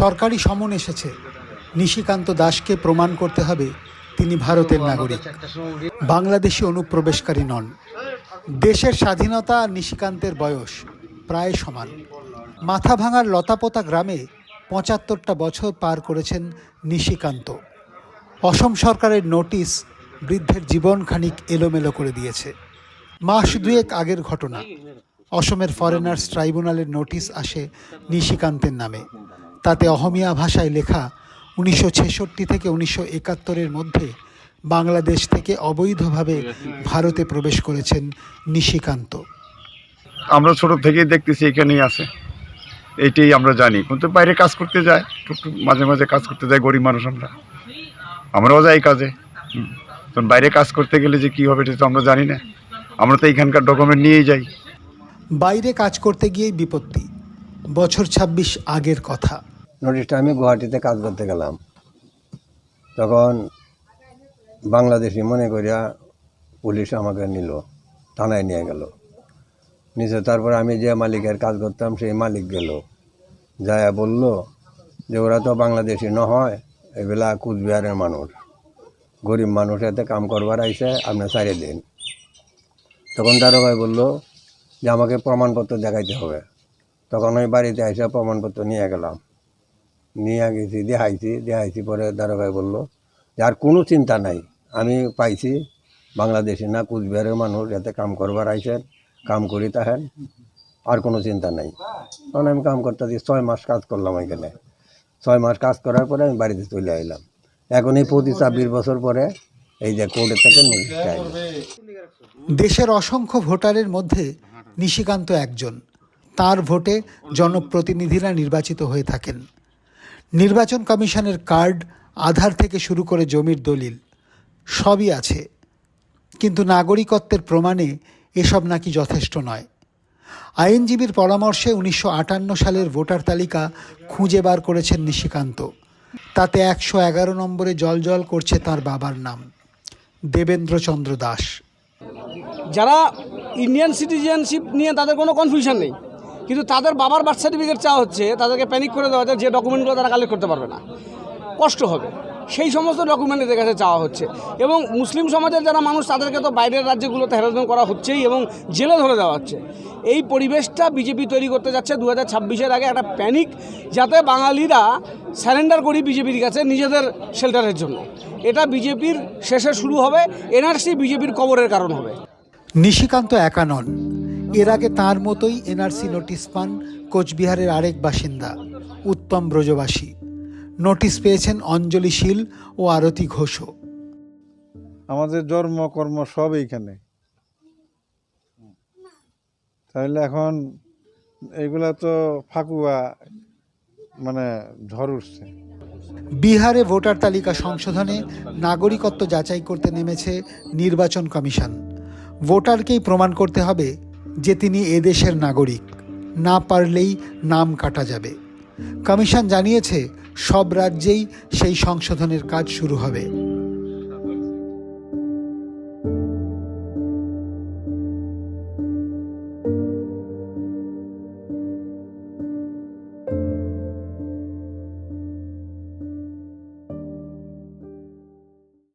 সরকারি সমন এসেছে। নিশিকান্ত দাসকে প্রমাণ করতে হবে তিনি ভারতের নাগরিক। বাংলাদেশি অনুপ্রবেশকারী নন। দেশের স্বাধীনতা আর নিশিকান্তের বয়স প্রায় সমান। মাথা ভাঙার লতাপোতা গ্রামে পঁচাত্তরটা বছর পার করেছেন নিশিকান্ত। অসম সরকারের নোটিশ বৃদ্ধের জীবন খানিক এলোমেলো করে দিয়েছে। মাস দুয়েক আগের ঘটনা। অসমের ফরেনার্স ট্রাইব্যুনালের নোটিশ আসে নিশিকান্তের নামে। তাতে অহমিয়া ভাষায় লেখা উনিশশো ছেষট্টি থেকে উনিশশো একাত্তরের মধ্যে বাংলাদেশ থেকে অবৈধভাবে ভারতে প্রবেশ করেছেন নিশিকান্ত। আমরা ছোট থেকেই দেখতেছি এখানেই আছে। এইটাই আমরা জানি। কিন্তু বাইরে কাজ করতে যায় টুকটুক মাঝে মাঝে কাজ করতে যায় গরিব মানুষ আমরা। আমরাও যাই কাজে। তখন বাইরে কাজ করতে গেলে যে কী হবে এটা তো আমরা জানি না। আমরা তো এখানকার ডকুমেন্ট নিয়েই যাই। বাইরে কাজ করতে গিয়েই বিপত্তি। বছর ছাব্বিশ আগের কথা। নোটিশটা আমি গুয়াহাটিতে কাজ করতে গেলাম। তখন বাংলাদেশি মনে করিয়া পুলিশ আমাকে নিল, থানায় নিয়ে গেল। নিচে তারপর আমি যে মালিকের কাজ করতাম, সেই মালিক গেল। যায়া বলল যে, ওরা তো বাংলাদেশি ন হয়, এগুলা কুচবিহারের মানুষ। গরিব মানুষ এতে কাম করবার আইসে, আপনি সারে দিন। তখন দারোগায় বলল যে, আমাকে প্রমাণপত্র দেখাইতে হবে। তখন ওই বাড়িতে এসে প্রমাণপত্র নিয়ে গেলাম। নিয়ে গেছি, দেখাইছি দেখাইছি পরে দারোগায় বলল, যে আর কোনো চিন্তা নাই, আমি পাইছি, বাংলাদেশি না কুচবিহারের মানুষ যাতে কাম করবার আইসেন কাম করি তাহেন, আর কোনো চিন্তা নাই। তখন আমি কাম করতে ছয় মাস কাজ করলাম এখানে ছয় মাস কাজ করার পরে আমি বাড়িতে চলে আইলাম। এখন এই প্রতি ছাব্বিশ বছর পরে এই যে কোর্টের থেকে দেশের অসংখ্য ভোটারের মধ্যে নিশিকান্ত একজন। তার ভোটে জনপ্রতিনিধিরা নির্বাচিত হয়ে থাকেন। নির্বাচন কমিশনের কার্ড আধার থেকে শুরু করে জমির দলিল সবই আছে। কিন্তু নাগরিকত্বের প্রমাণে এসব নাকি যথেষ্ট নয়। আইনজীবীর পরামর্শে উনিশশো আটান্ন সালের ভোটার তালিকা খুঁজে বার করেছেন নিশিকান্ত। তাতে একশো এগারো নম্বরে জলজল করছে তার বাবার নাম, দেবেন্দ্রচন্দ্র দাস। যারা ইন্ডিয়ান সিটিজেনশিপ নিয়ে তাদের কোনো কনফিউশন নেই। কিন্তু তাদের বাবার বার্থ সার্টিফিকেট চাওয়া হচ্ছে, তাদেরকে প্যানিক করে দেওয়া হচ্ছে, যে ডকুমেন্টগুলো তারা কালেক্ট করতে পারবে না। কষ্ট হবে। সেই সমস্ত ডকুমেন্ট এদের কাছে চাওয়া হচ্ছে। এবং মুসলিম সমাজের যারা মানুষ, তাদেরকে তো বাইরের রাজ্যগুলোতে হ্যারাসমেন্ট করা হচ্ছেই এবং জেলে ধরে দেওয়া হচ্ছে। এই পরিবেশটা বিজেপি তৈরি করতে যাচ্ছে দু হাজার আগে একটা প্যানিক যাতে বাঙালিরা স্যারেন্ডার করি বিজেপির কাছে নিজেদের শেল্টারের জন্য। এটা বিজেপির শেষে শুরু হবে এনআরসি বিজেপির কবরের কারণ হবে। নিশিকান্ত একা নন এর আগে তাঁর মতোই এনআরসি নোটিশ পান কোচবিহারের আরেক বাসিন্দা উত্তম ব্রজবাসী। নোটিশ পেয়েছেন অঞ্জলি শীল ও আরতি ঘোষও। আমাদের জন্ম কর্ম সব এইখানে। তাহলে এখন এগুলা তো ফাকুয়া মানে ঝড় উঠছে। বিহারে ভোটার তালিকা সংশোধনে নাগরিকত্ব যাচাই করতে নেমেছে নির্বাচন কমিশন। ভোটারকেই প্রমাণ করতে হবে যে তিনি এদেশের নাগরিক। না পারলেই নাম কাটা যাবে। কমিশন জানিয়েছে, সব রাজ্যেই সেই সংশোধনের কাজ শুরু হবে।